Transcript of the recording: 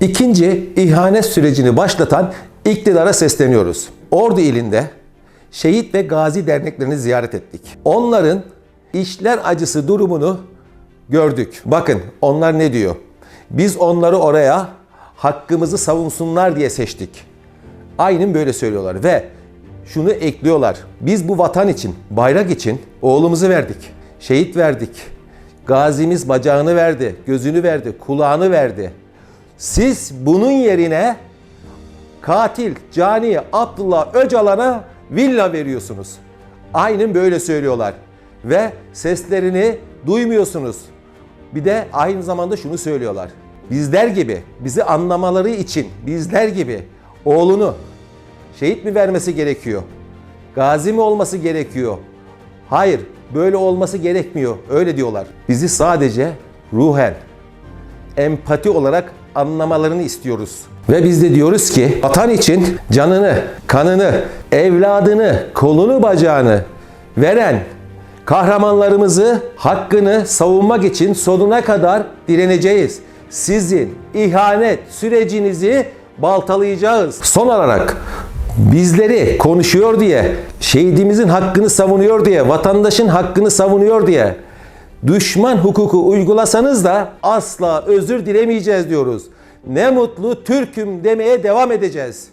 İkinci ihanet sürecini başlatan iktidara sesleniyoruz. Ordu ilinde şehit ve gazi derneklerini ziyaret ettik. Onların işler acısı durumunu gördük. Bakın onlar ne diyor? Biz onları oraya hakkımızı savunsunlar diye seçtik. Aynen böyle söylüyorlar ve şunu ekliyorlar. Biz bu vatan için, bayrak için oğlumuzu verdik. Şehit verdik. Gazimiz bacağını verdi, gözünü verdi, kulağını verdi. Siz bunun yerine katil, cani Abdullah Öcalan'a villa veriyorsunuz. Aynen böyle söylüyorlar. Ve seslerini duymuyorsunuz. Bir de aynı zamanda şunu söylüyorlar. Bizler gibi, bizi anlamaları için bizler gibi oğlunu şehit mi vermesi gerekiyor? Gazi mi olması gerekiyor? Hayır, böyle olması gerekmiyor. Öyle diyorlar. Bizi sadece ruhen, empati olarak anlamalarını istiyoruz. Ve biz de diyoruz ki vatan için canını, kanını, evladını, kolunu, bacağını veren kahramanlarımızı hakkını savunmak için sonuna kadar direneceğiz. Sizin ihanet sürecinizi baltalayacağız. Son olarak bizleri konuşuyor diye, şehidimizin hakkını savunuyor diye, vatandaşın hakkını savunuyor diye düşman hukuku uygulasanız da asla özür dilemeyeceğiz diyoruz. Ne mutlu Türk'üm demeye devam edeceğiz.